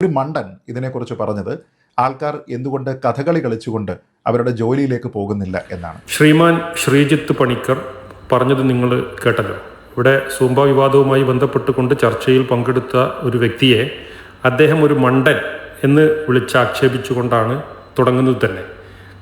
ഒരു മണ്ടൻ ഇതിനെക്കുറിച്ച് പറഞ്ഞത് ആൾക്കാർ എന്തുകൊണ്ട് കഥകളി കളിച്ചുകൊണ്ട് അവരുടെ ജോലിയിലേക്ക് പോകുന്നില്ല എന്നാണ്. ശ്രീമാൻ ശ്രീജിത്ത് പണിക്കർ പറഞ്ഞത് നിങ്ങൾ കേട്ടല്ലോ. ഇവിടെ സൂമ്പ വിവാദവുമായി ബന്ധപ്പെട്ടുകൊണ്ട് ചർച്ചയിൽ പങ്കെടുത്ത ഒരു വ്യക്തിയെ അദ്ദേഹം ഒരു മണ്ടൻ എന്ന് വിളിച്ച് ആക്ഷേപിച്ചുകൊണ്ടാണ് തുടങ്ങുന്നത് തന്നെ.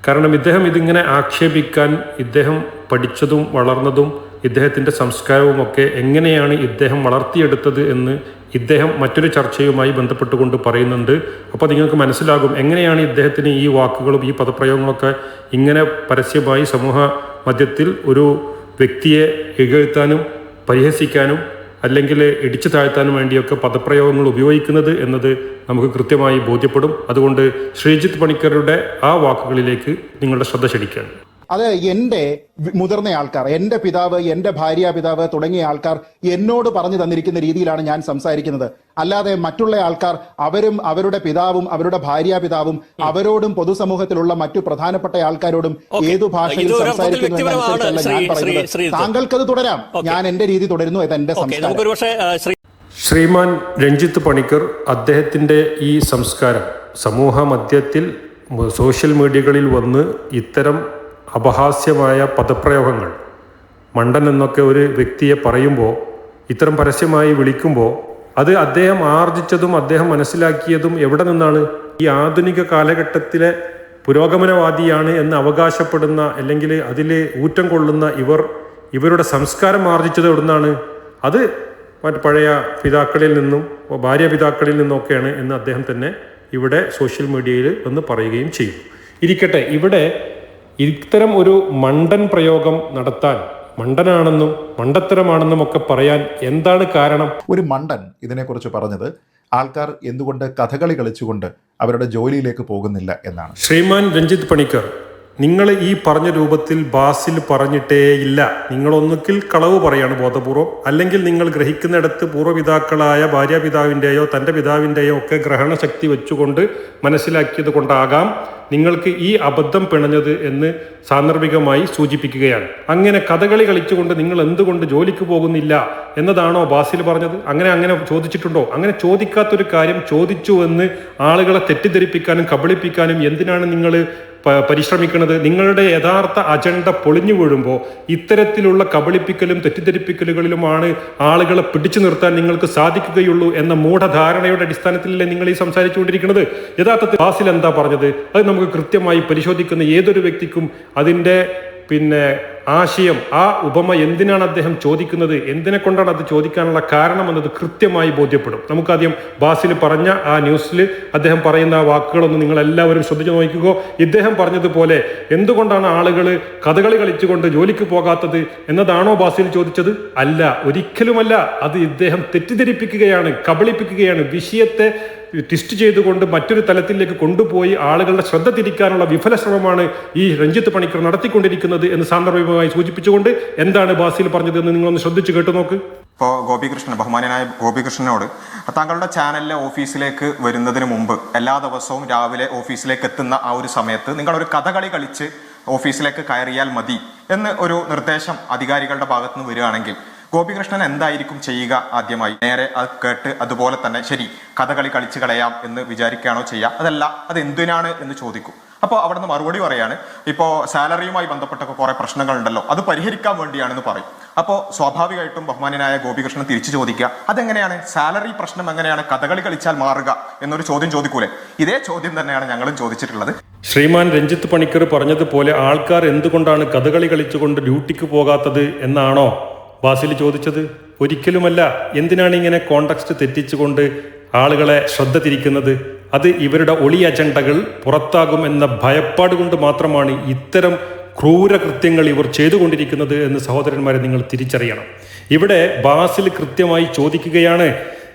കാരണം ഇദ്ദേഹം ഇതിങ്ങനെ ആക്ഷേപിക്കാൻ ഇദ്ദേഹം പഠിച്ചതും വളർന്നതും ഇദ്ദേഹത്തിന്റെ സംസ്കാരവുമൊക്കെ എങ്ങനെയാണ് ഇദ്ദേഹം വളർത്തിയെടുത്തത് എന്ന് ഇദ്ദേഹം മറ്റൊരു ചർച്ചയുമായി ബന്ധപ്പെട്ടുകൊണ്ട് പറയുന്നുണ്ട്. അപ്പോൾ നിങ്ങൾക്ക് മനസ്സിലാകും എങ്ങനെയാണ് ഇദ്ദേഹത്തിന് ഈ വാക്കുകളും ഈ പദപ്രയോഗങ്ങളൊക്കെ ഇങ്ങനെ പരസ്യമായി സമൂഹ മധ്യത്തിൽ ഒരു വ്യക്തിയെ ഇകഴ്ത്താനും പരിഹസിക്കാനും അല്ലെങ്കിൽ ഇടിച്ചു താഴ്ത്താനും വേണ്ടിയൊക്കെ പദപ്രയോഗങ്ങൾ ഉപയോഗിക്കുന്നത് എന്നത് നമുക്ക് കൃത്യമായി ബോധ്യപ്പെടും. അതുകൊണ്ട് ശ്രീജിത്ത് പണിക്കരുടെ ആ വാക്കുകളിലേക്ക് നിങ്ങളുടെ ശ്രദ്ധ ക്ഷണിക്കുകയാണ്. അത് എന്റെ വി- മുതിർന്ന ആൾക്കാർ എന്റെ പിതാവ് എന്റെ ഭാര്യ പിതാവ് തുടങ്ങിയ ആൾക്കാർ എന്നോട് പറഞ്ഞു തന്നിരിക്കുന്ന രീതിയിലാണ് ഞാൻ സംസാരിക്കുന്നത്. അല്ലാതെ മറ്റുള്ള ആൾക്കാർ അവരും അവരുടെ പിതാവും അവരുടെ ഭാര്യ പിതാവും അവരോടും പൊതുസമൂഹത്തിലുള്ള മറ്റു പ്രധാനപ്പെട്ട ആൾക്കാരോടും ഏതു ഭാഷയിൽ സംസാരിക്കുന്നു എന്നനുസരിച്ചല്ല ഞാൻ പറയുന്നത്. താങ്കൾക്കത് തുടരാം. ഞാൻ എന്റെ രീതി തുടരുന്നു ഇത് എന്റെ സംസ്കാരം. ശ്രീമാൻ രഞ്ജിത്ത് പണിക്കർ അദ്ദേഹത്തിന്റെ ഈ സംസ്കാരം സമൂഹ മധ്യത്തിൽ സോഷ്യൽ മീഡിയകളിൽ വന്ന് ഇത്തരം അപഹാസ്യമായ പദപ്രയോഗങ്ങൾ. മണ്ടൻ എന്നൊക്കെ ഒരു വ്യക്തിയെ പറയുമ്പോൾ ഇത്തരം പരസ്യമായി വിളിക്കുമ്പോൾ അത് അദ്ദേഹം ആർജിച്ചതും അദ്ദേഹം മനസ്സിലാക്കിയതും എവിടെ നിന്നാണ്? ഈ ആധുനിക കാലഘട്ടത്തിലെ പുരോഗമനവാദിയാണ് എന്ന് അവകാശപ്പെടുന്ന അല്ലെങ്കിൽ അതിൽ ഊറ്റം കൊള്ളുന്ന ഇവർ ഇവരുടെ സംസ്കാരം ആർജിച്ചത് എവിടുന്നാണ്? അത് മറ്റ് പഴയ പിതാക്കളിൽ നിന്നും ഭാര്യ പിതാക്കളിൽ നിന്നൊക്കെയാണ് എന്ന് അദ്ദേഹം തന്നെ ഇവിടെ സോഷ്യൽ മീഡിയയിൽ ഒന്ന് പറയുകയും ചെയ്യും. ഇരിക്കട്ടെ ഇവിടെ ഇത്തരം ഒരു മണ്ടൻ പ്രയോഗം നടത്താൻ മണ്ടനാണെന്നും മണ്ടത്തരമാണെന്നും ഒക്കെ പറയാൻ എന്താണ് കാരണം? ഒരു മണ്ടൻ ഇതിനെക്കുറിച്ച് പറഞ്ഞത് ആൾക്കാർ എന്തുകൊണ്ട് കഥകളി കളിച്ചുകൊണ്ട് അവരുടെ ജോലിയിലേക്ക് പോകുന്നില്ല എന്നാണ്. ശ്രീമാൻ രഞ്ജിത്ത് പണിക്കർ നിങ്ങൾ ഈ പറഞ്ഞ രൂപത്തിൽ ബാസിൽ പറഞ്ഞിട്ടേയില്ല നിങ്ങളൊന്നുകിൽ കളവ് പറയാണ് ബോധപൂർവം അല്ലെങ്കിൽ നിങ്ങൾ ഗ്രഹിക്കുന്നിടത്ത് പൂർവപിതാക്കളായ ഭാര്യാപിതാവിന്റെയോ തന്റെ പിതാവിന്റെയോ ഒക്കെ ഗ്രഹണശക്തി വെച്ചുകൊണ്ട് മനസ്സിലാക്കിയത് കൊണ്ടാകാം. നിങ്ങൾക്ക് ഈ അബദ്ധം പിണഞ്ഞത് എന്ന് സാന്ദർഭികമായി സൂചിപ്പിക്കുകയാണ്. അങ്ങനെ കഥകളി കളിച്ചുകൊണ്ട് നിങ്ങൾ എന്തുകൊണ്ട് ജോലിക്ക് പോകുന്നില്ല എന്നതാണോ ബാസിൽ പറഞ്ഞത്? അങ്ങനെ അങ്ങനെ ചോദിച്ചിട്ടുണ്ടോ? അങ്ങനെ ചോദിക്കാത്തൊരു കാര്യം ചോദിച്ചു എന്ന് ആളുകളെ തെറ്റിദ്ധരിപ്പിക്കാനും കബളിപ്പിക്കാനും എന്തിനാണ് നിങ്ങൾ പരിശ്രമിക്കുന്നത്? നിങ്ങളുടെ യഥാർത്ഥ അജണ്ട പൊളിഞ്ഞു വീഴുമ്പോൾ ഇത്തരത്തിലുള്ള കബളിപ്പിക്കലും തെറ്റിദ്ധരിപ്പിക്കലുകളിലുമാണ് ആളുകളെ പിടിച്ചു നിർത്താൻ നിങ്ങൾക്ക് സാധിക്കുകയുള്ളൂ എന്ന മൂഢധാരണയുടെ അടിസ്ഥാനത്തിലല്ലേ നിങ്ങൾ ഈ സംസാരിച്ചുകൊണ്ടിരിക്കുന്നത്? യഥാർത്ഥത്തിൽ ബാസിൽ എന്താ പറഞ്ഞത്? അത് നമുക്ക് കൃത്യമായി പരിശോധിക്കുന്ന ഏതൊരു വ്യക്തിക്കും അതിന്റെ പിന്നെ ആശയം ആ ഉപമ എന്തിനാണ് അദ്ദേഹം ചോദിക്കുന്നത് എന്തിനെ കൊണ്ടാണ് അത് ചോദിക്കാനുള്ള കാരണം എന്നത് കൃത്യമായി ബോധ്യപ്പെടും. നമുക്കാദ്യം ബാസിൽ പറഞ്ഞ ആ ന്യൂസിൽ അദ്ദേഹം പറയുന്ന ആ വാക്കുകളൊന്ന് നിങ്ങൾ എല്ലാവരും ശ്രദ്ധിച്ചു നോക്കുക ഇദ്ദേഹം പറഞ്ഞതുപോലെ എന്തുകൊണ്ടാണ് ആളുകൾ കഥകളി കളിച്ചുകൊണ്ട് ജോലിക്ക് പോകാത്തത് എന്നതാണോ ബാസിൽ ചോദിച്ചത്? അല്ല ഒരിക്കലുമല്ല. അത് ഇദ്ദേഹം തെറ്റിദ്ധരിപ്പിക്കുകയാണ് കബളിപ്പിക്കുകയാണ്. വിഷയത്തെ ട്വിസ്റ്റ് ചെയ്തുകൊണ്ട് മറ്റൊരു തലത്തിലേക്ക് കൊണ്ടുപോയി ആളുകളുടെ ശ്രദ്ധ തിരിക്കാനുള്ള വിഫല ശ്രമമാണ് ഈ രഞ്ജിത്ത് പണിക്കർ നടത്തിക്കൊണ്ടിരിക്കുന്നത് എന്ന് സാന്ദർഭികമായി സൂചിപ്പിച്ചുകൊണ്ട് എന്താണ് ബാസിൽ പറഞ്ഞതെന്ന് നിങ്ങളൊന്ന് ശ്രദ്ധിച്ചു കേട്ടു നോക്ക്. ഇപ്പോൾ ഗോപികൃഷ്ണൻ ബഹുമാനനായ ഗോപികൃഷ്ണനോട് താങ്കളുടെ ചാനലിലെ ഓഫീസിലേക്ക് വരുന്നതിന് മുമ്പ് എല്ലാ ദിവസവും രാവിലെ ഓഫീസിലേക്ക് എത്തുന്ന ആ ഒരു സമയത്ത് നിങ്ങളൊരു കഥകളി കളിച്ച് ഓഫീസിലേക്ക് കയറിയാൽ മതി എന്ന് ഒരു നിർദ്ദേശം അധികാരികളുടെ ഭാഗത്തുനിന്ന് വരികയാണെങ്കിൽ ഗോപികൃഷ്ണൻ എന്തായിരിക്കും ചെയ്യുക ആദ്യമായി? നേരെ അത് കേട്ട് അതുപോലെ തന്നെ ശരി കഥകളി കളിച്ചു കളയാം എന്ന് വിചാരിക്കുകയാണോ ചെയ്യുക? അതല്ല അത് എന്തിനാണ് എന്ന് ചോദിക്കും. അപ്പോൾ നിന്ന് മറുപടി പറയാണ് ഇപ്പോൾ സാലറിയുമായി ബന്ധപ്പെട്ടൊക്കെ കുറെ പ്രശ്നങ്ങളുണ്ടല്ലോ അത് പരിഹരിക്കാൻ വേണ്ടിയാണെന്ന് പറയും. അപ്പോൾ സ്വാഭാവികമായിട്ടും ബഹുമാനായ ഗോപികൃഷ്ണൻ തിരിച്ചു ചോദിക്കുക അതെങ്ങനെയാണ്? സാലറി പ്രശ്നം എങ്ങനെയാണ്? കഥകളി കളിച്ചാൽ മാറുക എന്നൊരു ചോദ്യം ചോദിക്കൂലേ? ഇതേ ചോദ്യം തന്നെയാണ് ഞങ്ങളും ചോദിച്ചിട്ടുള്ളത്. ശ്രീമാൻ രഞ്ജിത്ത് പണിക്കർ പറഞ്ഞതുപോലെ ആൾക്കാർ എന്തുകൊണ്ടാണ് കഥകളി കളിച്ചുകൊണ്ട് ഡ്യൂട്ടിക്ക് പോകാത്തത് എന്നാണോ? ബാസിൽ ചോദിച്ചത് ഒരിക്കലുമല്ല എന്തിനാണ് ഇങ്ങനെ കോണ്ടക്സ്റ്റ് തെറ്റിച്ചുകൊണ്ട് ആളുകളെ ശ്രദ്ധ തിരിക്കുന്നത്? അത് ഇവരുടെ ഒളി അജണ്ടകൾ പുറത്താകും എന്ന ഭയപ്പാട് കൊണ്ട് മാത്രമാണ് ഇത്തരം ക്രൂരകൃത്യങ്ങൾ ഇവർ ചെയ്തുകൊണ്ടിരിക്കുന്നത് എന്ന് സഹോദരന്മാരെ നിങ്ങൾ തിരിച്ചറിയണം. ഇവിടെ ബാസിൽ കൃത്യമായി ചോദിക്കുകയാണ്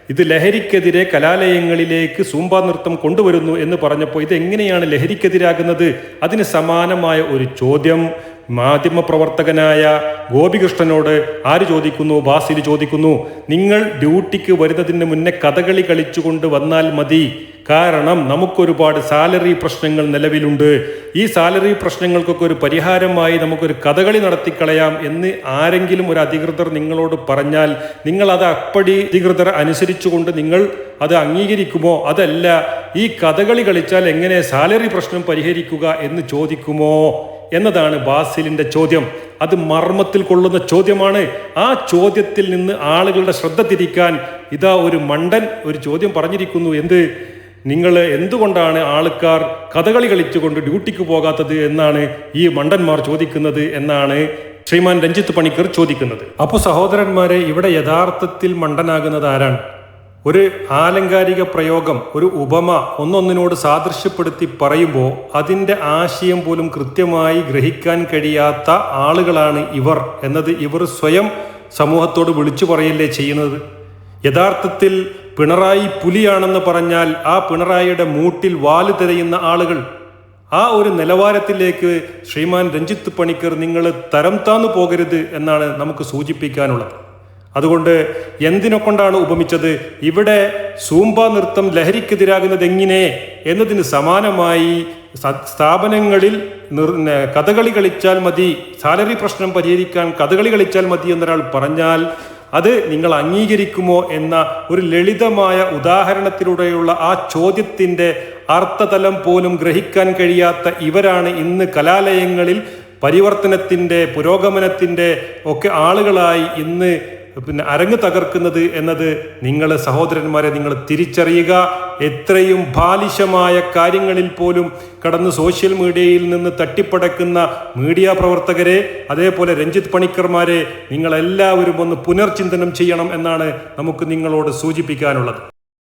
ഇത് ലഹരിക്കെതിരെ കലാലയങ്ങളിലേക്ക് സൂമ്പാ നൃത്തം കൊണ്ടുവരുന്നു എന്ന് പറഞ്ഞപ്പോൾ ഇത് എങ്ങനെയാണ് ലഹരിക്കെതിരാകുന്നത്? അതിന് സമാനമായ ഒരു ചോദ്യം മാധ്യമപ്രവർത്തകനായ ഗോപികൃഷ്ണനോട് ആര് ചോദിക്കുന്നു? ബാസിൽ ചോദിക്കുന്നു. നിങ്ങൾ ഡ്യൂട്ടിക്ക് വരുന്നതിന് മുന്നേ കഥകളി കളിച്ചുകൊണ്ട് വന്നാൽ മതി. കാരണം നമുക്കൊരുപാട് സാലറി പ്രശ്നങ്ങൾ നിലവിലുണ്ട്. ഈ സാലറി പ്രശ്നങ്ങൾക്കൊക്കെ ഒരു പരിഹാരമായി നമുക്കൊരു കഥകളി നടത്തിക്കളയാം എന്ന് ആരെങ്കിലും ഒരു അധികൃതർ നിങ്ങളോട് പറഞ്ഞാൽ നിങ്ങൾ അത് അപ്പടി അധികൃതർ അനുസരിച്ചുകൊണ്ട് നിങ്ങൾ അത് അംഗീകരിക്കുമോ? അതല്ല ഈ കഥകളി കളിച്ചാൽ എങ്ങനെ സാലറി പ്രശ്നം പരിഹരിക്കുക എന്ന് ചോദിക്കുമോ? എന്നതാണ് ബാസിലിന്റെ ചോദ്യം. അത് മർമ്മത്തിൽ കൊള്ളുന്ന ചോദ്യമാണ്. ആ ചോദ്യത്തിൽ നിന്ന് ആളുകളുടെ ശ്രദ്ധ തിരിക്കാൻ ഇതാ ഒരു മണ്ടൻ ഒരു ചോദ്യം പറഞ്ഞിരിക്കുന്നു. എന്ത്? നിങ്ങൾ എന്തുകൊണ്ടാണ് ആൾക്കാർ കഥകളി കളിച്ചുകൊണ്ട് ഡ്യൂട്ടിക്ക് പോകാത്തത് എന്നാണ് ഈ മണ്ടന്മാർ ചോദിക്കുന്നത് എന്നാണ് ശ്രീമാൻ രഞ്ജിത്ത് പണിക്കർ ചോദിക്കുന്നത്. അപ്പോൾ സഹോദരന്മാരെ ഇവിടെ യഥാർത്ഥത്തിൽ മണ്ടനാകുന്നത് ആരാണ്? ഒരു ആലങ്കാരിക പ്രയോഗം ഒരു ഉപമ ഒന്നൊന്നിനോട് സാദൃശ്യപ്പെടുത്തി പറയുമ്പോൾ അതിന്റെ ആശയം പോലും കൃത്യമായി ഗ്രഹിക്കാൻ കഴിയാത്ത ആളുകളാണ് ഇവർ എന്നത് ഇവർ സ്വയം സമൂഹത്തോട് വിളിച്ചു പറയല്ലേ ചെയ്യുന്നത്? യഥാർത്ഥത്തിൽ പിണറായി പുലിയാണെന്ന് പറഞ്ഞാൽ ആ പിണറായിയുടെ മൂട്ടിൽ വാൽ തിരയുന്ന ആളുകൾ. ആ ഒരു നിലവാരത്തിലേക്ക് ശ്രീമാൻ രഞ്ജിത്ത് പണിക്കർ നിങ്ങൾ തരം താന്നു പോകരുത് എന്നാണ് നമുക്ക് സൂചിപ്പിക്കാനുള്ളത്. അതുകൊണ്ട് എന്തിനെ കൊണ്ടാണ് ഉപമിച്ചത്? ഇവിടെ സൂമ്പ നൃത്തം ലഹരിക്കെതിരാകുന്നത് എങ്ങനെ എന്നതിന് സമാനമായി സ്ഥാപനങ്ങളിൽ കഥകളി കളിച്ചാൽ മതി സാലറി പ്രശ്നം പരിഹരിക്കാൻ കഥകളി കളിച്ചാൽ മതി എന്നൊരാൾ പറഞ്ഞാൽ അത് നിങ്ങൾ അംഗീകരിക്കുമോ എന്ന ഒരു ലളിതമായ ഉദാഹരണത്തിലൂടെയുള്ള ആ ചോദ്യത്തിന്റെ അർത്ഥതലം പോലും ഗ്രഹിക്കാൻ കഴിയാത്ത ഇവരാണ് ഇന്ന് കലാലയങ്ങളിൽ പരിവർത്തനത്തിന്റെ പുരോഗമനത്തിന്റെ ഒക്കെ ആളുകളായി ഇന്ന് പിന്നെ അരങ്ങ് തകർക്കുന്നത് എന്നത് നിങ്ങളെ സഹോദരന്മാരെ നിങ്ങൾ തിരിച്ചറിയുക. എത്രയും ബാലിശമായ കാര്യങ്ങളിൽ പോലും കടന്ന് സോഷ്യൽ മീഡിയയിൽ നിന്ന് തട്ടിപ്പടക്കുന്ന മീഡിയ പ്രവർത്തകരെ അതേപോലെ രഞ്ജിത്ത് പണിക്കർമാരെ നിങ്ങളെല്ലാവരും ഒന്ന് പുനർചിന്തനം ചെയ്യണം എന്നാണ് നമുക്ക് നിങ്ങളോട് സൂചിപ്പിക്കാനുള്ളത്.